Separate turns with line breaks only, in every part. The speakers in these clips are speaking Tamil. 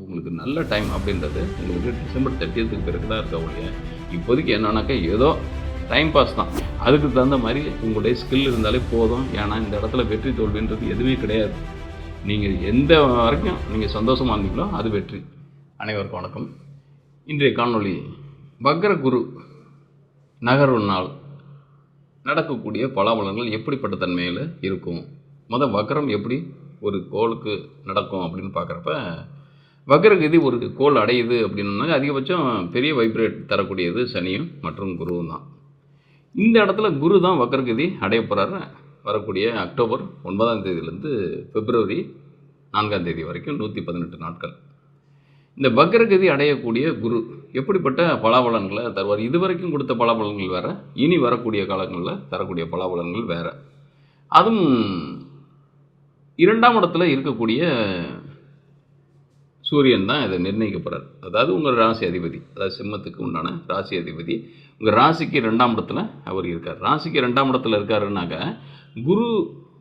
உங்களுக்கு நல்ல டைம் அப்படின்றது உங்களுக்கு டிசம்பர் தேர்ட்டியத்துக்கு பிறகு தான் இருக்க ஒழிய இப்போதைக்கு என்னன்னாக்கா ஏதோ டைம் பாஸ் தான். அதுக்கு தகுந்த மாதிரி உங்களுடைய ஸ்கில் இருந்தாலே போதும். ஏன்னா இந்த இடத்துல வெற்றி தோல்வின்றது எதுவுமே கிடையாது. நீங்கள் எந்த வரைக்கும் நீங்கள் சந்தோஷமாக இருந்தீங்களோ அது வெற்றி. அனைவருக்கும் வணக்கம். இன்றைய காணொளி வக்ர குரு நகர்வு நாள். நடக்கக்கூடிய பலாபலங்கள் எப்படிப்பட்ட தன்மையில் இருக்கும்? மொதல் வக்ரம் எப்படி ஒரு கோளுக்கு நடக்கும் அப்படின்னு பார்க்குறப்ப வக்ரகதி ஒரு கோல் அடையுது அப்படின்னா அதிகபட்சம் பெரிய வைப்ரேட் தரக்கூடியது சனியும் மற்றும் குருவும் தான். இந்த இடத்துல குரு தான் வக்ரகதி அடைய போகிறாரு வரக்கூடிய அக்டோபர் ஒன்பதாம் தேதியிலேருந்து பிப்ரவரி நான்காம் தேதி வரைக்கும் நூற்றி பதினெட்டு நாட்கள். இந்த வக்ரகதி அடையக்கூடிய குரு எப்படிப்பட்ட பலாபலன்களை தருவார்? இதுவரைக்கும் கொடுத்த பலாபலன்கள் வேறு இனி வரக்கூடிய காலங்களில் தரக்கூடிய பலாபலன்கள் வேறு. அதுவும் இரண்டாம் இடத்துல இருக்கக்கூடிய சூரியன் தான் இதை நிர்ணயிக்க போகிறார் அதாவது உங்கள் ராசி அதிபதி அதாவது சிம்மத்துக்கு உண்டான ராசி அதிபதி உங்கள் ராசிக்கு ரெண்டாம் இடத்துல அவர் இருக்கார். ராசிக்கு ரெண்டாம் இடத்துல இருக்காருனாக்கா குரு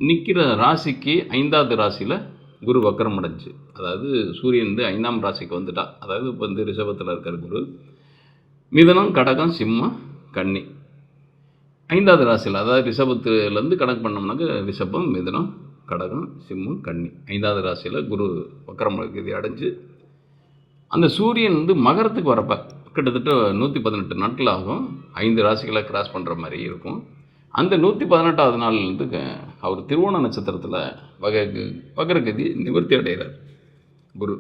நிற்கிற ராசிக்கு ஐந்தாவது ராசியில் குரு வக்கரம் அடைஞ்சு அதாவது சூரியன் வந்து ஐந்தாம் ராசிக்கு வந்துட்டா அதாவது இப்போ வந்து ரிஷபத்தில் இருக்கார் குரு. மிதனம் கடகம் சிம்மம் கன்னி. ஐந்தாவது ராசியில் அதாவது ரிஷபத்துலேருந்து கணக்கு பண்ணோம்னாக்க ரிஷபம் மிதனம் கடகம் சிம்மம் கன்னி. ஐந்தாவது ராசியில் குரு வக்கரம் கதி அடைஞ்சு அந்த சூரியன் வந்து மகரத்துக்கு வரப்போ கிட்டத்தட்ட நூற்றி பதினெட்டு நாட்கள் ஆகும். ஐந்து ராசிகளை கிராஸ் பண்ணுற மாதிரி இருக்கும். அந்த நூற்றி பதினெட்டாவது நாள்லேருந்து அவர் திருவோண நட்சத்திரத்தில் வக வகரகதி நிவர்த்தி அடைகிறார் குரு.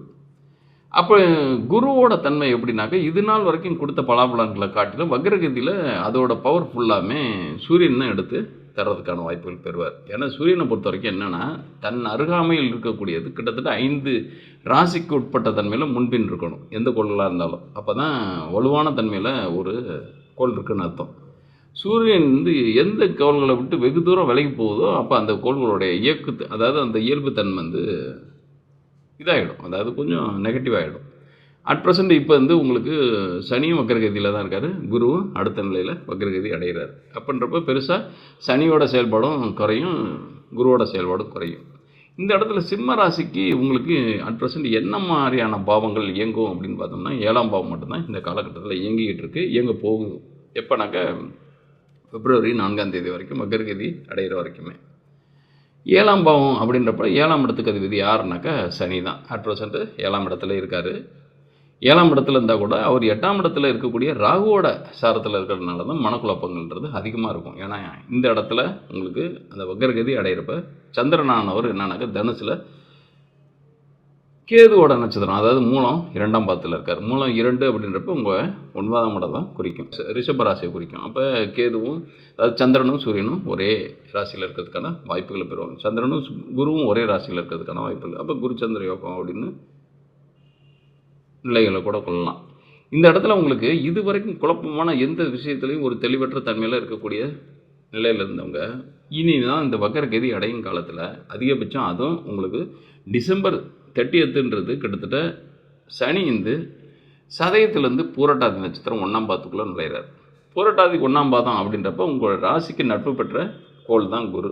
அப்போ குருவோட தன்மை எப்படின்னாக்க இது நாள் வரைக்கும் கொடுத்த பலாபலன்களை காட்டிலும் வக்ரகதியில் அதோட பவர் ஃபுல்லாமே சூரியன் தான் எடுத்து தர்றதுக்கான வாய்ப்புகள் பெறுவார். ஏன்னா சூரியனை பொறுத்த வரைக்கும் என்னென்னா தன் அருகாமையில் இருக்கக்கூடியது கிட்டத்தட்ட ஐந்து ராசிக்கு உட்பட்ட தன்மையில் முன்பின் இருக்கணும். எந்த கோள்களாக இருந்தாலும். அப்போ தான் வலுவான தன்மையில் ஒரு கோள் இருக்குன்னு அர்த்தம். சூரியன் வந்து எந்த கோள்களை விட்டு வெகு தூரம் விலகி போகுதோ அப்போ அந்த கோள்களுடைய இயக்கு அதாவது அந்த இயல்புத்தன்மை வந்து இதாகிடும் அதாவது கொஞ்சம் நெகட்டிவ் ஆகிடும் அட் ப்ரெசண்ட் இப்போ வந்து உங்களுக்கு சனியும் வக்கரகதியில் தான் இருக்கார். குருவும் அடுத்த நிலையில் வக்கரகதி அடைகிறார். அப்படின்றப்ப பெருசாக சனியோட செயல்பாடும் குறையும் குருவோட செயல்பாடும் குறையும். இந்த இடத்துல சிம்ம ராசிக்கு உங்களுக்கு அட் ப்ரெசண்ட் என்ன மாதிரியான பாவங்கள் இயங்கும் அப்படின்னு பார்த்தோம்னா ஏழாம் பாவம் மட்டும்தான் இந்த காலகட்டத்தில் இயங்கிக்கிட்டு இருக்குது இயங்க போகும் எப்போனாக்கா பிப்ரவரி நான்காம் தேதி வரைக்கும் வக்கரகதி அடைகிற வரைக்குமே. ஏழாம் பாவம் அப்படின்றப்ப ஏழாம் இடத்துக்கு அதிபதி யாருனாக்கா சனி தான் அட் ப்ரெசண்ட்டு ஏழாம் இடத்துல இருக்கார். ஏழாம் இடத்துல இருந்தால் கூட அவர் எட்டாம் இடத்துல இருக்கக்கூடிய ராகுவோட சாரத்தில் இருக்கிறதுனால தான் மனக்குழப்பங்கள்ன்றது அதிகமாக இருக்கும். ஏன்னா இந்த இடத்துல உங்களுக்கு அந்த வக்கரகதி அடையிறப்ப சந்திரனானவர் என்னன்னாக்க தனுசில் கேதுவோட நட்சத்திரம் அதாவது மூலம் இரண்டாம் பாதத்தில் இருக்கார். மூலம் இரண்டு அப்படின்றப்ப உங்கள் ஒன்பதாம் இடம் தான் குறிக்கும். ச- ரிஷப ராசியை குறிக்கும். அப்போ கேதுவும் அதாவது சந்திரனும் சூரியனும் ஒரே ராசியில் இருக்கிறதுக்கான வாய்ப்புகளை பெறுவாங்க. சந்திரனும் குருவும் ஒரே ராசியில் இருக்கிறதுக்கான வாய்ப்புகள். அப்போ குரு சந்திர யோகம் அப்படின்னு நிலைகளை கூட கொள்ளலாம் இந்த இடத்துல உங்களுக்கு இது வரைக்கும் குழப்பமான எந்த விஷயத்துலையும் ஒரு தெளிவற்ற தன்மையில் இருக்கக்கூடிய நிலையில் இருந்தவங்க இனி தான் இந்த வக்கரகதி அடையும் காலத்தில் அதிகபட்சம் அதுவும் உங்களுக்கு டிசம்பர் தேர்ட்டியத்துன்றது கிட்டத்தட்ட சனி இந்து சதயத்துலேருந்து பூரட்டாதி நட்சத்திரம் ஒன்றாம் பாதத்துக்குள்ளே நுழையிறார். பூரட்டாதி ஒன்றாம் பாதம் அப்படின்றப்ப உங்களோட ராசிக்கு நட்பு பெற்ற கோள் தான் குரு.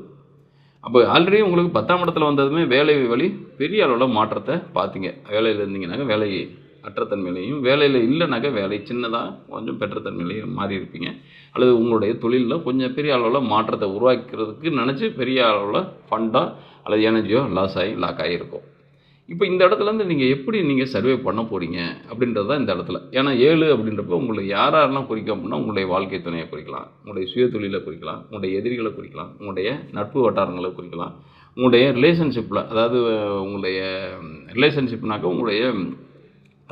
அப்போ ஆல்ரெடி உங்களுக்கு பத்தாம் இடத்துல வந்ததுமே வேலை வழி பெரிய அளவில் மாற்றத்தை பார்த்தீங்க. வேலையில் இருந்தீங்கன்னாக்க வேலையை அற்றத்தன்மையிலையும் வேலையில் இல்லைனாக்கா வேலை சின்னதாக கொஞ்சம் பெற்ற தன்மையிலையும் மாறி இருப்பீங்க. அல்லது உங்களுடைய தொழிலில் கொஞ்சம் பெரிய அளவில் மாற்றத்தை உருவாக்கிறதுக்கு நினச்சி பெரிய அளவில் ஃபண்டாக அல்லது எனர்ஜியோ லாஸ் ஆகி லாக் ஆகியிருக்கும் இப்போ இந்த இடத்துலேருந்து நீங்கள் எப்படி நீங்கள் சர்வே பண்ண போகிறீங்க அப்படின்றது தான் இந்த இடத்துல. ஏன்னா ஏழு அப்படின்றப்ப உங்களை யார் யாரெல்லாம் குறிக்கும் அப்படின்னா உங்களுடைய வாழ்க்கை துணையை குறிக்கலாம். உங்களுடைய சுய தொழிலை குறிக்கலாம். உங்களுடைய எதிரிகளை குறிக்கலாம். உங்களுடைய நட்பு வட்டாரங்களை குறிக்கலாம். உங்களுடைய ரிலேஷன்ஷிப்பில் அதாவது உங்களுடைய ரிலேஷன்ஷிப்னாக்கா உங்களுடைய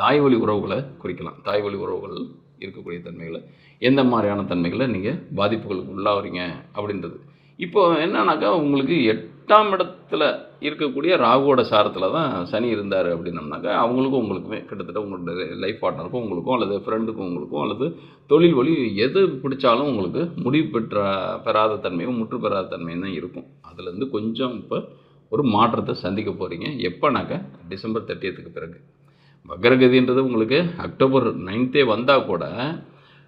தாய் வழி உறவுகளை குறிக்கலாம். தாய் வழி உறவுகள் இருக்கக்கூடிய தன்மைகளை எந்த மாதிரியான தன்மைகளை நீங்கள் பாதிப்புகளுக்கு உள்ளாகிறீங்க அப்படின்றது. இப்போ என்னன்னாக்கா உங்களுக்கு எட்டாம் இடத்துல இருக்கக்கூடிய ராகுவோட சாரத்தில் தான் சனி இருந்தார் அப்படின்னம்னாக்கா அவங்களுக்கும் உங்களுக்குமே கிட்டத்தட்ட உங்களுடைய லைஃப் பார்ட்னருக்கும் உங்களுக்கும் அல்லது ஃப்ரெண்டுக்கும் உங்களுக்கும் அல்லது தொழில் வழி எது பிடிச்சாலும் உங்களுக்கு முடிவு பெற்ற பெறாத தன்மையும் முற்று பெறாத தன்மையும் தான் இருக்கும். அதுலேருந்து கொஞ்சம் இப்போ ஒரு மாற்றத்தை சந்திக்க போகிறீங்க எப்போனாக்கா டிசம்பர் தேர்ட்டியத்துக்கு பிறகு. வக்ரகதின்றது உங்களுக்கு அக்டோபர் நைன்த்தே வந்தால் கூட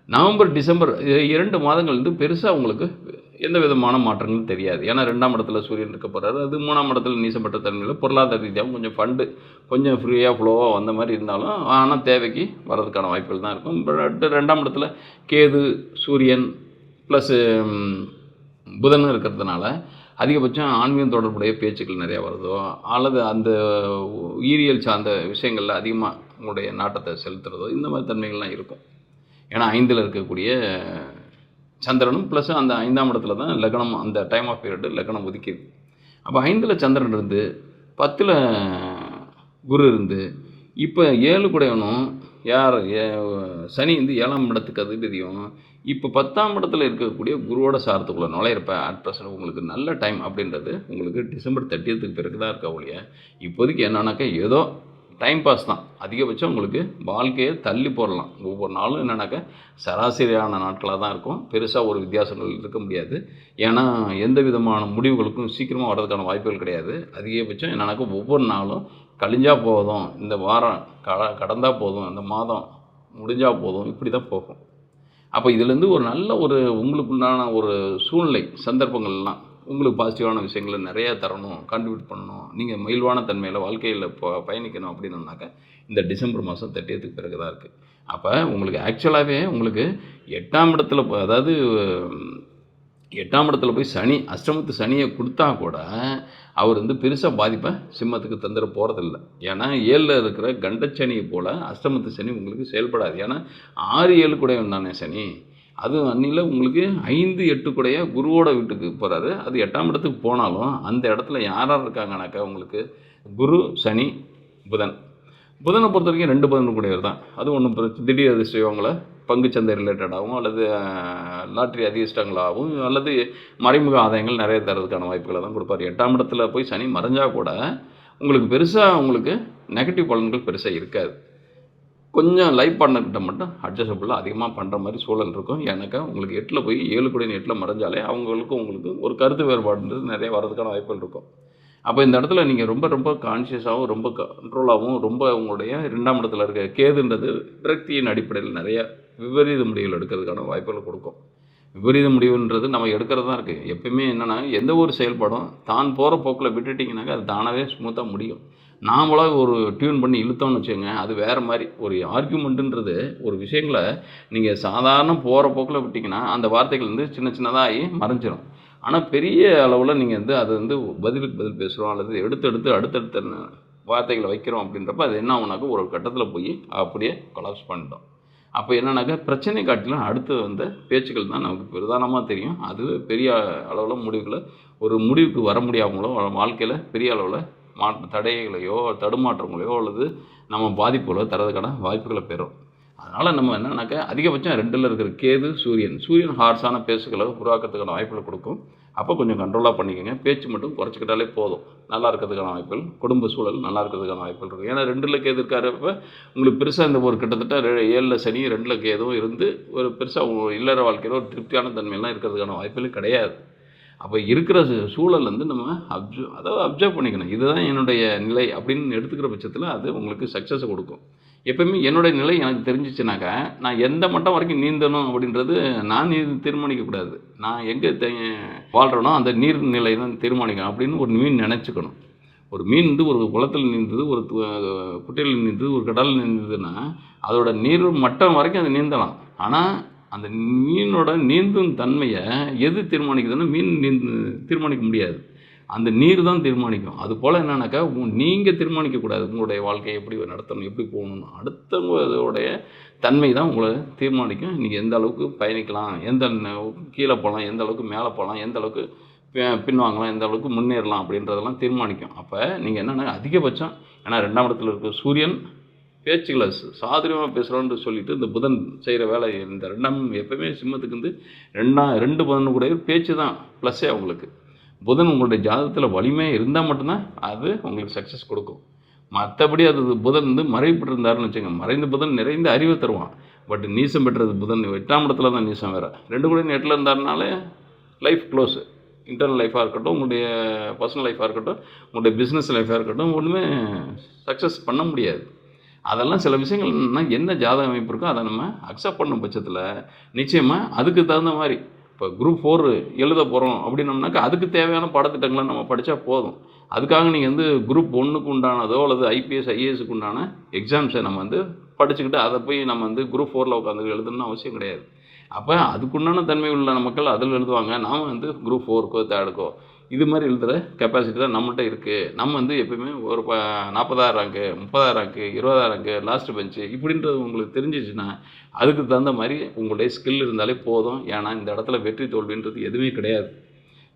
நவம்பர் டிசம்பர் இரண்டு மாதங்கள் வந்து பெருசாக உங்களுக்கு எந்த விதமான மாற்றங்களும் தெரியாது. ஏன்னா ரெண்டாம் இடத்துல சூரியன் இருக்க போகிறாரு அது மூணாம் இடத்துல நீசப்பட்ட தன்மையில் பொருளாதார ரீதியாகவும் கொஞ்சம் ஃபண்டு கொஞ்சம் ஃப்ரீயாக ஃப்ளோவாக வந்த மாதிரி இருந்தாலும் ஆனால் தேவைக்கு வர்றதுக்கான வாய்ப்புகள் தான் இருக்கும். பட் ரெண்டாம் இடத்துல கேது சூரியன் ப்ளஸ்ஸு புதன் இருக்கிறதுனால அதிகபட்சம் ஆன்மீகம் தொடர்புடைய பேச்சுக்கள் நிறையா வருதோ அல்லது அந்த உயிரியல் சார்ந்த விஷயங்களில் அதிகமாக உங்களுடைய நாட்டத்தை செலுத்துறதோ இந்த மாதிரி தன்மைகள்லாம் இருக்கும். ஏன்னா ஐந்தில் இருக்கக்கூடிய சந்திரனும் ப்ளஸ் அந்த ஐந்தாம் இடத்துல தான் லக்னம் அந்த டைம் ஆஃப் பீரியடு லக்னம் ஒதுக்கிது அப்போ ஐந்தில் சந்திரன் இருந்து பத்தில் குரு இருந்து இப்போ ஏழு கூடையவனும் யார்? சனி வந்து ஏழாம் இடத்துக்கு அதிபதியும் இப்போ பத்தாம் இடத்துல இருக்கக்கூடிய குருவோட சாரத்துக்குள்ளே நுழையிறப்ப அட் ப்ரெசன்ட் உங்களுக்கு நல்ல டைம் அப்படின்றது உங்களுக்கு டிசம்பர் தேர்ட்டியத்துக்கு பிறகு தான் இருக்கா ஒழிய இப்போதைக்கு என்னன்னாக்கா ஏதோ டைம் பாஸ் தான். அதிகபட்சம் உங்களுக்கு வாழ்க்கையை தள்ளி போடலாம். ஒவ்வொரு நாளும் என்னன்னாக்கா சராசரியான நாட்களாக தான் இருக்கும். பெருசாக ஒரு வித்தியாசங்கள் இருக்க முடியாது. ஏன்னா எந்த விதமான முடிவுகளுக்கும் சீக்கிரமாக வர்றதுக்கான வாய்ப்புகள் கிடையாது. அதிகபட்சம் என்னன்னாக்கா ஒவ்வொரு நாளும் கழிஞ்சால் போதும். இந்த வாரம் கட கடந்தால் போதும். இந்த மாதம் முடிஞ்சால் போதும். இப்படி தான் போகும். அப்போ இதுலேருந்து ஒரு நல்ல ஒரு உங்களுக்குள்ளான ஒரு சூழ்நிலை சந்தர்ப்பங்கள்லாம் உங்களுக்கு பாசிட்டிவான விஷயங்களை நிறையா தரணும் கான்ட்ரிபியூட் பண்ணணும். நீங்கள் மகிழ்வான தன்மையில் வாழ்க்கையில் பயணிக்கணும் அப்படின்னாக்கா இந்த டிசம்பர் மாதம் தேர்ட்டியத்துக்கு பிறகு தான் இருக்குது அப்போ உங்களுக்கு ஆக்சுவலாகவே உங்களுக்கு எட்டாம் இடத்துல போ- அதாவது எட்டாம் இடத்துல போய் சனி அஷ்டமத்து சனியை கொடுத்தா கூட அவர் வந்து பெருசாக பாதிப்பை சிம்மத்துக்கு தந்துட போகிறதில்ல ஏன்னா ஏழில் இருக்கிற கண்டச்சனியை போல் அஷ்டமத்து சனி உங்களுக்கு செயல்படாது. ஏன்னா ஆறு ஏழு கூட தானே சனி. அது அன்னியில் உங்களுக்கு ஐந்து எட்டு கூடைய குருவோட வீட்டுக்கு போகிறாரு அது எட்டாம் இடத்துக்கு போனாலும் அந்த இடத்துல யார் யார் இருக்காங்கனாக்கா உங்களுக்கு குரு சனி புதன். புதனை பொறுத்த வரைக்கும் ரெண்டு புதன் கூடியவர் தான். அது ஒன்றும் பிரச்சனை திடீர் அதிர்ஷ்டவங்கள பங்குச்சந்தை ரிலேட்டடாகவும் அல்லது லாட்ரி அதிர்ஷ்டங்களாகவும் அல்லது மறைமுக ஆதாயங்கள் நிறைய தரதுக்கான வாய்ப்புகளை தான் கொடுப்பார். எட்டாம் இடத்துல போய் சனி மறைஞ்சால் கூட உங்களுக்கு பெருசாக உங்களுக்கு நெகட்டிவ் பலன்கள் பெருசாக இருக்காது. கொஞ்சம் லைஃப் பார்ட்னர்கிட்ட மட்டும் அட்ஜஸ்டபுளாக அதிகமாக பண்ணுற மாதிரி சூழல் இருக்கும். எனக்கு உங்களுக்கு எட்டில் போய் ஏழு கூட எட்டில் மறைஞ்சாலே அவங்களுக்கும் உங்களுக்கு ஒரு கருத்து வேறுபாடுன்றது நிறைய வரதுக்கான வாய்ப்புகள் இருக்கும். அப்போ இந்த இடத்துல நீங்கள் ரொம்ப ரொம்ப கான்ஷியஸாகவும் ரொம்ப கண்ட்ரோலாகவும் ரொம்ப உங்களுடைய ரெண்டாம் இடத்துல இருக்க கேதுன்றது விரக்தியின் அடிப்படையில் நிறைய விபரீத முடிவுகள் எடுக்கிறதுக்கான வாய்ப்புகள் கொடுக்கும். விபரீத முடிவுன்றது நம்ம எடுக்கிறது தான் இருக்குது எப்பயுமே என்னென்னா எந்த ஒரு செயல்பாடும் தான் போகிற போக்கில் விட்டுட்டிங்கனாக்கா அது தானாகவே ஸ்மூத்தாக முடியும். நாமளாக ஒரு டியூன் பண்ணி இழுத்தோம்னு வச்சுக்கோங்க அது வேறு மாதிரி. ஒரு ஆர்கியூமெண்ட்டுன்றது ஒரு விஷயங்களை நீங்கள் சாதாரண போகிற போக்கில் விட்டிங்கன்னா அந்த வார்த்தைகள் வந்து சின்ன சின்னதாகி மறைஞ்சிடும் ஆனால் பெரிய அளவில் நீங்கள் வந்து அது வந்து பதிலுக்கு பதில் பேசுகிறோம் அல்லது எடுத்து எடுத்து அடுத்தடுத்த வார்த்தைகளை வைக்கிறோம் அப்படின்றப்ப அது என்ன ஆகுனாக்கா ஒரு கட்டத்தில் போய் அப்படியே கொலாப்ஸ் பண்ணிட்டோம் அப்போ என்னன்னாக்கா பிரச்சனை காட்டிலும் அடுத்து வந்த பேச்சுக்கள் தான் நமக்கு பிரதானமாக தெரியும். அது பெரிய அளவில் முடிவுகளை ஒரு முடிவுக்கு வர முடியாமலோ வாழ்க்கையில் பெரிய அளவில் மாற்ற தடைகளையோ தடுமாற்றங்களையோ அல்லது நம்ம பாதிப்புகளோ தரதுக்கான வாய்ப்புகளை பெறும். அதனால் நம்ம என்னன்னாக்கா அதிகபட்சம் ரெண்டில் இருக்கிற கேது சூரியன். சூரியன் ஹார்ஸான பேசுகளை உருவாக்குறதுக்கான வாய்ப்புகளை கொடுக்கும். அப்போ கொஞ்சம் கண்ட்ரோலாக பண்ணிக்கோங்க. பேச்சு மட்டும் குறைச்சிக்கிட்டாலே போதும். நல்லா இருக்கிறதுக்கான வாய்ப்புகள் குடும்ப சூழல் நல்லா இருக்கிறதுக்கான வாய்ப்புகள் இருக்கும் ஏன்னா ரெண்டில் கேது இருக்காரப்ப உங்களுக்கு பெருசாக இந்த ஒரு கிட்டத்தட்ட ரெ- ஏழில் சனி ரெண்டில் கேதும் இருந்து ஒரு பெருசாக இல்லற வாழ்க்கையில் ஒரு திருப்தியான தன்மையெல்லாம் இருக்கிறதுக்கான வாய்ப்புகள் கிடையாது. அப்போ இருக்கிற சூ- சூழல் வந்து நம்ம அப்சர்வ் அதாவது அப்சர்வ் பண்ணிக்கணும். இதுதான் என்னுடைய நிலை அப்படின்னு எடுத்துக்கிற பட்சத்தில் அது உங்களுக்கு சக்ஸஸை கொடுக்கும். எப்பவுமே என்னுடைய நிலை எனக்கு தெரிஞ்சிச்சுனாக்கா நான் எந்த மட்டம் வரைக்கும் நீந்தணும் அப்படின்றது நான் நீ தீர்மானிக்கக்கூடாது நான் எங்கே வாழ்கிறேனோ அந்த நீர் நிலை தான் தீர்மானிக்கணும் அப்படின்னு ஒரு மீன் நினச்சிக்கணும். ஒரு மீன் வந்து ஒரு குளத்தில் நீந்தது ஒரு து- குட்டையில் நீந்தது ஒரு கடலில் நீந்ததுன்னா அதோட நீர் மட்டம் வரைக்கும் அது நீந்தலாம். ஆனால் அந்த மீனோட நீந்தும் தன்மையை எது தீர்மானிக்குதுன்னா மீன் நீந்து தீர்மானிக்க முடியாது. அந்த நீர் தான் தீர்மானிக்கும். அது போல் என்னன்னாக்கா நீங்கள் தீர்மானிக்கக்கூடாது உங்களுடைய வாழ்க்கையை எப்படி நடத்தணும் எப்படி போகணும்னு. அடுத்தவங்களுடைய தன்மை தான் உங்களை தீர்மானிக்கும். நீங்கள் எந்த அளவுக்கு பயணிக்கலாம் எந்த ந- கீழே போகலாம் எந்த அளவுக்கு மேலே போகலாம் எந்த அளவுக்கு பின்வாங்கலாம் எந்த அளவுக்கு முன்னேறலாம் அப்படின்றதெல்லாம் தீர்மானிக்கும். அப்போ நீங்கள் என்னென்னா அதிகபட்சம் ஏன்னா ரெண்டாம் இடத்துல இருக்க சூரியன் பேச்சுகளை சாதுரியமாக பேசுகிறோன்னு சொல்லிட்டு இந்த புதன் செய்கிற வேலை இந்த ரெண்டாம் எப்பவுமே சிம்மத்துக்கு வந்து ரெண்டாம் ரெண்டு புதன் கூட பேச்சு தான் ப்ளஸ்ஸே அவங்களுக்கு புதன் உங்களுடைய ஜாதகத்தில் வலிமை இருந்தால் மட்டும்தான் அது உங்களுக்கு சக்ஸஸ் கொடுக்கும். மற்றபடி அது புதன் வந்து மறைவு வச்சுங்க மறைந்த புதன் நிறைந்த அறிவை தருவான். பட் நீசம் பெற்றது புதன் எட்டாம் இடத்துல தான் நீசம் வேறு. ரெண்டு கூட எட்டில் இருந்தாருனாலே லைஃப் க்ளோஸு இன்டர்னல் லைஃபாக இருக்கட்டும் உங்களுடைய பர்சனல் லைஃபாக இருக்கட்டும் உங்களுடைய பிஸ்னஸ் லைஃபாக இருக்கட்டும் ஒன்றுமே சக்ஸஸ் பண்ண முடியாது. அதெல்லாம் சில விஷயங்கள்னா என்ன ஜாதக அமைப்பு இருக்கோ அதை நம்ம அக்செப்ட் பண்ணும் பட்சத்தில் நிச்சயமாக அதுக்கு தகுந்த மாதிரி இப்போ குரூப் ஃபோர் எழுத போகிறோம் அப்படின்னம்னாக்கா அதுக்கு தேவையான பாடத்திட்டங்களை நம்ம படித்தா போதும். அதுக்காக நீங்கள் வந்து குரூப் ஒன்றுக்கு உண்டானதோ அல்லது ஐபிஎஸ் ஐஏஎஸ்க்கு உண்டான எக்ஸாம்ஸை நம்ம வந்து படிச்சுக்கிட்டு அதை போய் நம்ம வந்து குரூப் ஃபோரில் உட்காந்து எழுதணும்னு அவசியம் கிடையாது. அப்போ அதுக்குண்டான தன்மை உள்ள மக்கள் அதில் எழுதுவாங்க. நாம் வந்து குரூப் ஃபோருக்கோ தேர்டுக்கோ இது மாதிரி எழுதுகிற கெப்பாசிட்டி தான் நம்மள்ட்ட இருக்குது நம்ம வந்து எப்பயுமே ஒரு ப நாற்பதாயிரம் ரேங்க்கு முப்பதாயிரம் ரேங்க்கு இருபதாயிரம் ரேங்க்கு லாஸ்ட் பெஞ்சு இப்படின்றது உங்களுக்கு தெரிஞ்சிச்சுன்னா அதுக்கு தகுந்த மாதிரி உங்களுடைய ஸ்கில் இருந்தாலே போதும். ஏன்னா இந்த இடத்துல வெற்றி தோல்வின்றது எதுவுமே கிடையாது.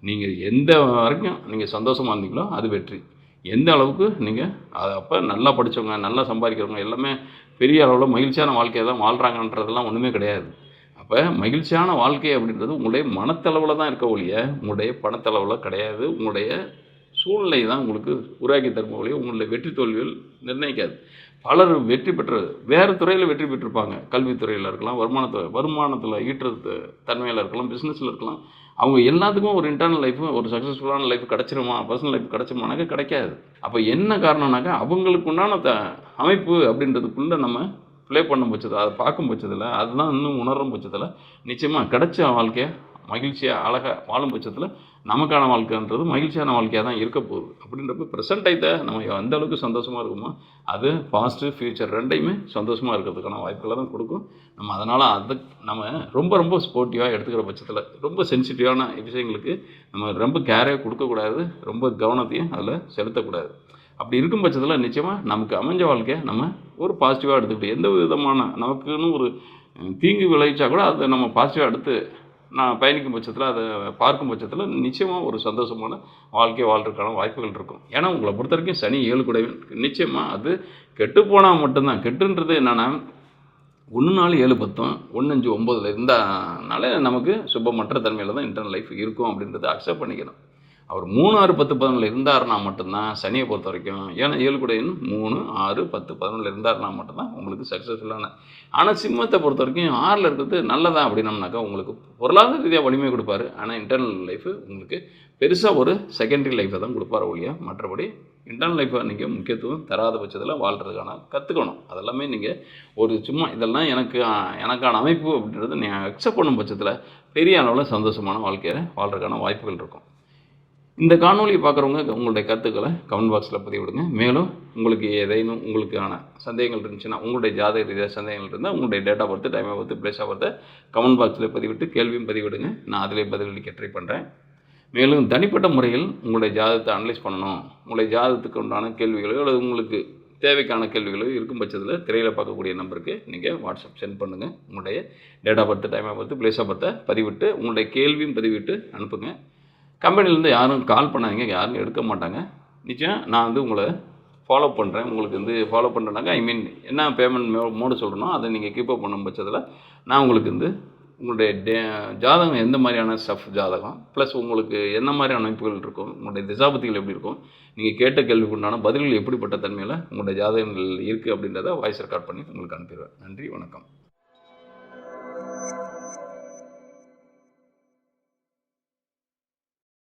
நீங்கள் எந்த வரைக்கும் நீங்கள் சந்தோஷமாக இருந்தீங்களோ அது வெற்றி. எந்த அளவுக்கு நீங்கள் அது அப்போ நல்லா படித்தவங்க நல்லா சம்பாதிக்கிறவங்க எல்லாமே பெரிய அளவில் மகிழ்ச்சியான வாழ்க்கையை தான் வாழ்கிறாங்கன்றதெல்லாம் ஒன்றுமே கிடையாது. அப்போ மகிழ்ச்சியான வாழ்க்கை அப்படின்றது உங்களுடைய மனத்தளவில் தான் இருக்க ஒழிய உங்களுடைய பணத்தளவில் கிடையாது. உங்களுடைய சூழ்நிலை தான் உங்களுக்கு உருவாக்கி தரும் ஒழிய உங்களுடைய வெற்றி தோல்விகள் நிர்ணயிக்காது. பலர் வெற்றி பெற்ற வேறு துறையில் வெற்றி பெற்றிருப்பாங்க. கல்வித்துறையில் இருக்கலாம் வருமானத்துறை வருமானத்தில் ஈட்டுறது தன்மையில் இருக்கலாம் பிஸ்னஸில் இருக்கலாம். அவங்க எல்லாத்துக்கும் ஒரு இன்டர்னல் லைஃப் ஒரு சக்ஸஸ்ஃபுல்லான லைஃப் கிடச்சிருமா பர்சனல் லைஃப் கிடச்சிருமானாக்கா கிடைக்காது. அப்போ என்ன காரணம்னாக்கா அவங்களுக்கு உண்டான த அமைப்பு அப்படின்றதுக்குள்ளே நம்ம ப்ளே பண்ணும் பட்சத்தில் அதை பார்க்கும் பட்சத்தில் அதுதான் இன்னும் உணரும் பட்சத்தில் நிச்சயமாக கிடைச்ச வாழ்க்கையை மகிழ்ச்சியாக அழகாக வாழும் பட்சத்தில் நமக்கான வாழ்க்கைன்றது மகிழ்ச்சியான வாழ்க்கையாக தான் இருக்க போகுது. அப்படின்றப்ப ப்ரெசென்ட் டைத்தை நம்ம எந்த அளவுக்கு சந்தோஷமாக இருக்குமோ அது பாஸ்ட்டு ஃப்யூச்சர் ரெண்டையுமே சந்தோஷமாக இருக்கிறதுக்கான வாய்ப்புகளை தான் கொடுக்கும். நம்ம அதனால் அது நம்ம ரொம்ப ரொம்ப ஸ்போர்ட்டிவாக எடுத்துக்கிற பட்சத்தில் ரொம்ப சென்சிட்டிவான விஷயங்களுக்கு நம்ம ரொம்ப கேரே கொடுக்கக்கூடாது ரொம்ப கவனத்தையும் அதில் செலுத்தக்கூடாது. அப்படி இருக்கும் பட்சத்தில் நிச்சயமாக நமக்கு அமைஞ்ச வாழ்க்கையை நம்ம ஒரு பாசிட்டிவாக எடுத்துக்கிட்டு எந்த விதமான நமக்குன்னு ஒரு தீங்கு விளைவிச்சா கூட அதை நம்ம பாசிட்டிவாக எடுத்து நான் பயணிக்கும் பட்சத்தில் அதை பார்க்கும் பட்சத்தில் நிச்சயமாக ஒரு சந்தோஷமான வாழ்க்கையை வாழ்றதுக்கான வாய்ப்புகள் இருக்கும். ஏன்னா உங்களை பொறுத்த வரைக்கும் சனி ஏழு குடைவன் நிச்சயமாக அது கெட்டு போனால் மட்டும்தான். கெட்டுன்றது என்னென்னா ஒன்று நாலு ஏழு பத்தும் ஒன்று அஞ்சு ஒம்போதில் இருந்தானால நமக்கு சுபமற்ற தன்மையில் தான் இன்டர்னல் லைஃப் இருக்கும் அப்படின்றத அக்செப்ட் பண்ணிக்கணும். அவர் மூணு ஆறு பத்து பதினொன்றில் இருந்தாருன்னா மட்டும்தான் சனியை பொறுத்த வரைக்கும் ஏன்னா ஏழு குடையன் மூணு ஆறு பத்து பதினொன்றில் இருந்தாருன்னா மட்டும்தான் உங்களுக்கு சக்ஸஸ்ஃபுல்லான ஆனால் சிம்மத்தை பொறுத்த வரைக்கும் ஆறில் இருக்கிறது நல்லதான் அப்படின்னம்னாக்கா உங்களுக்கு பொருளாதார ரீதியாக வலிமை கொடுப்பாரு. ஆனால் இன்டர்னல் லைஃபு உங்களுக்கு பெருசாக ஒரு செகண்டரி லைஃப்பை தான் கொடுப்பார் ஒழிய மற்றபடி இன்டர்னல் லைஃப்பை நீங்கள் முக்கியத்துவம் தராத பட்சத்தில் வாழ்கிறதுக்கான கற்றுக்கணும் அதெல்லாமே நீங்கள் ஒரு சும்மா இதெல்லாம் எனக்கு எனக்கான அமைப்பு அப்படின்றது நீங்கள் அக்செப்ட் பண்ணும் பட்சத்தில் பெரிய அளவில் சந்தோஷமான வாழ்க்கையை வாழ்கிறதுக்கான வாய்ப்புகள் இருக்கும். இந்த காணொலியை பார்க்குறவங்க உங்களுடைய கருத்துக்களை கமெண்ட் பாக்ஸில் பதிவிடுங்க. மேலும் உங்களுக்கு ஏதேனும் உங்களுக்கான சந்தேகங்கள் இருந்துச்சுன்னா உங்களுடைய ஜாதக ரீதியாக சந்தேகங்கள் இருந்தால் உங்களுடைய date of birth time of birth place of comment பாக்ஸில் பதிவிட்டு கேள்வியும் பதிவிடுங்க. நான் அதிலே பதிலளிக்க ட்ரை பண்ணுறேன் மேலும் தனிப்பட்ட முறையில் உங்களுடைய ஜாதகத்தை அனலைஸ் பண்ணணும். உங்களுடைய ஜாதகத்துக்கு உண்டான கேள்விகளோ அல்லது உங்களுக்கு தேவைக்கான கேள்விகளோ இருக்கும் பட்சத்தில் திரையில் பார்க்கக்கூடிய நம்பருக்கு நீங்கள் வாட்ஸ்அப் சென்ட் பண்ணுங்கள் உங்களுடைய date of birth time of birth place of பர்த்தை பதிவிட்டு உங்களுடைய கேள்வியும் பதிவிட்டு அனுப்புங்க. கம்பெனிலேருந்து யாரும் கால் பண்ணாதீங்க. யாரும் எடுக்க மாட்டாங்க. நிச்சயம் நான் வந்து உங்களை ஃபாலோ பண்ணுறேன் உங்களுக்கு வந்து ஃபாலோ பண்ணுறேனாக்கா ஐ மீன் என்ன பேமெண்ட் மோ மோடு சொல்கிறனோ அதை நீங்கள் கீப்பப் பண்ணும் பட்சத்தில் நான் உங்களுக்கு வந்து உங்களுடைய டே ஜாதகம் எந்த மாதிரியான ஸ்டஃப் ஜாதகம் ப்ளஸ் உங்களுக்கு என்ன மாதிரியான அமைப்புகள் இருக்கும் உங்களுடைய திசாபத்திகள் எப்படி இருக்கும் நீங்கள் கேட்ட கேள்விக்கு உண்டான பதில்கள் எப்படிப்பட்ட தன்மையில் உங்களுடைய ஜாதகங்கள் இருக்குது அப்படின்றத வாய்ஸ் ரெக்கார்ட் பண்ணி உங்களுக்கு அனுப்பிடுவேன் நன்றி வணக்கம்.